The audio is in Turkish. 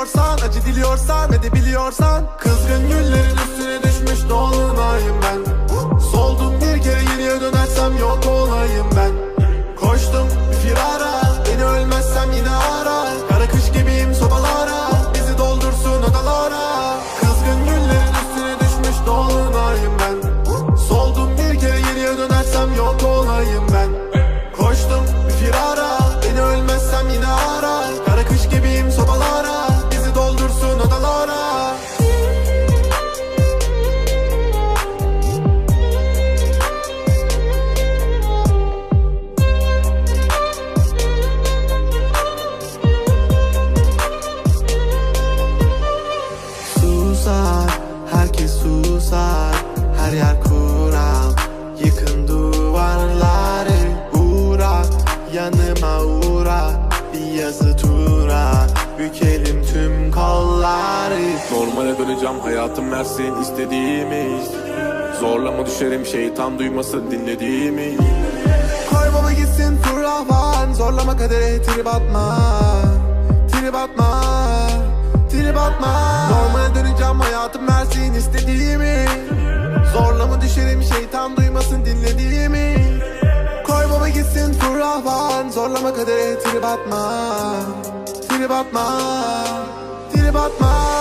vurmuş gidiyorsan Acı diliyorsan ve de biliyorsan Kızgın güllerin üstüne düşmüş dolunayım Her yer kural Yıkın duvarları Uğra, yanıma uğra Bir yazı tura Bükelim tüm kolları. Normale döneceğim hayatım Mersin istediğimi Zorlama düşerim şeytan duymasın dinlediğimi Koy baba gitsin fırlavan Zorlama kadere trip atma Trip atma Trip atma. Normale döneceğim hayatım versin istediğimi Zorlama düşerim şeytan duymasın dinlediğimi? Koy baba gitsin fırlavan Zorlama kadere trip atma. Trip atma. Trip atma